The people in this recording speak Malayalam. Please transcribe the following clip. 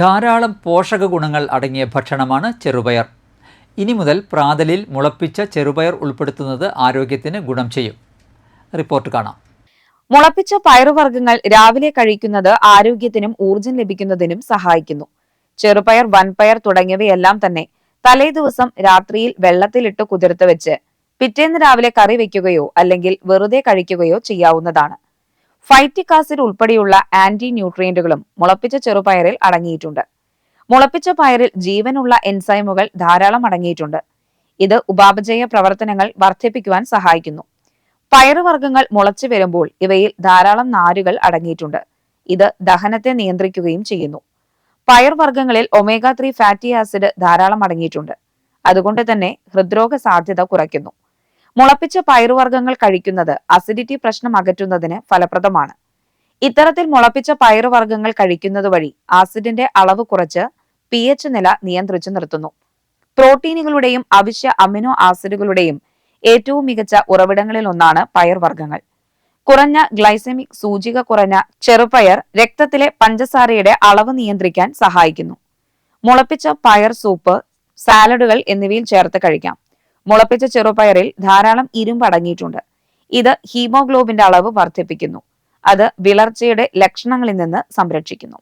ധാരാളം പോഷക ഗുണങ്ങൾ അടങ്ങിയ ഭക്ഷണമാണ് ചെറുപയർ. ഇനി മുതൽ പ്രാതലിൽ മുളപ്പിച്ച ചെറുപയർ ഉൾപ്പെടുത്തുന്നത് ആരോഗ്യത്തിന് ഗുണം ചെയ്യും. റിപ്പോർട്ട് കാണാം. മുളപ്പിച്ച പയറുവർഗങ്ങൾ രാവിലെ കഴിക്കുന്നത് ആരോഗ്യത്തിനും ഊർജം ലഭിക്കുന്നതിനും സഹായിക്കുന്നു. ചെറുപയർ വൻപയർ തുടങ്ങിയവയെല്ലാം തന്നെ തലേ ദിവസം രാത്രിയിൽ വെള്ളത്തിലിട്ട് കുതിർത്ത് വെച്ച് പിറ്റേന്ന് രാവിലെ കറി വയ്ക്കുകയോ അല്ലെങ്കിൽ വെറുതെ കഴിക്കുകയോ ചെയ്യാവുന്നതാണ്. ഫൈറ്റിക് ആസിഡ് ഉൾപ്പെടെയുള്ള ആന്റി ന്യൂട്രിയന്റുകളും മുളപ്പിച്ച ചെറുപയറിൽ അടങ്ങിയിട്ടുണ്ട്. മുളപ്പിച്ച പയറിൽ ജീവനുള്ള എൻസൈമുകൾ ധാരാളം അടങ്ങിയിട്ടുണ്ട്. ഇത് ഉപാപചയ പ്രവർത്തനങ്ങൾ വർദ്ധിപ്പിക്കുവാൻ സഹായിക്കുന്നു. പയറുവർഗങ്ങൾ മുളച്ചു വരുമ്പോൾ ഇവയിൽ ധാരാളം നാരുകൾ അടങ്ങിയിട്ടുണ്ട്. ഇത് ദഹനത്തെ നിയന്ത്രിക്കുകയും ചെയ്യുന്നു. പയർവർഗങ്ങളിൽ ഒമേഗ ത്രീ ഫാറ്റി ആസിഡ് ധാരാളം അടങ്ങിയിട്ടുണ്ട്. അതുകൊണ്ട് തന്നെ ഹൃദ്രോഗ സാധ്യത കുറയ്ക്കുന്നു. മുളപ്പിച്ച പയറുവർഗങ്ങൾ കഴിക്കുന്നത് അസിഡിറ്റി പ്രശ്നം അകറ്റുന്നതിന് ഫലപ്രദമാണ്. ഇത്തരത്തിൽ മുളപ്പിച്ച പയറുവർഗങ്ങൾ കഴിക്കുന്നത് വഴി ആസിഡിന്റെ അളവ് കുറച്ച് പി എച്ച് നില നിയന്ത്രിച്ചു നിർത്തുന്നു. പ്രോട്ടീനുകളുടെയും അവശ്യ അമിനോ ആസിഡുകളുടെയും ഏറ്റവും മികച്ച ഉറവിടങ്ങളിൽ ഒന്നാണ് പയർവർഗങ്ങൾ. കുറഞ്ഞ ഗ്ലൈസമിക് സൂചിക കുറഞ്ഞ ചെറുപയർ രക്തത്തിലെ പഞ്ചസാരയുടെ അളവ് നിയന്ത്രിക്കാൻ സഹായിക്കുന്നു. മുളപ്പിച്ച പയർ സൂപ്പ് സാലഡുകൾ എന്നിവയിൽ ചേർത്ത് കഴിക്കാം. മുളപ്പിച്ച ചെറുപയറിൽ ധാരാളം ഇരുമ്പ് അടങ്ങിയിട്ടുണ്ട്. ഇത് ഹീമോഗ്ലോബിന്റെ അളവ് വർദ്ധിപ്പിക്കുന്നു. അത് വിളർച്ചയുടെ ലക്ഷണങ്ങളിൽ നിന്ന് സംരക്ഷിക്കുന്നു.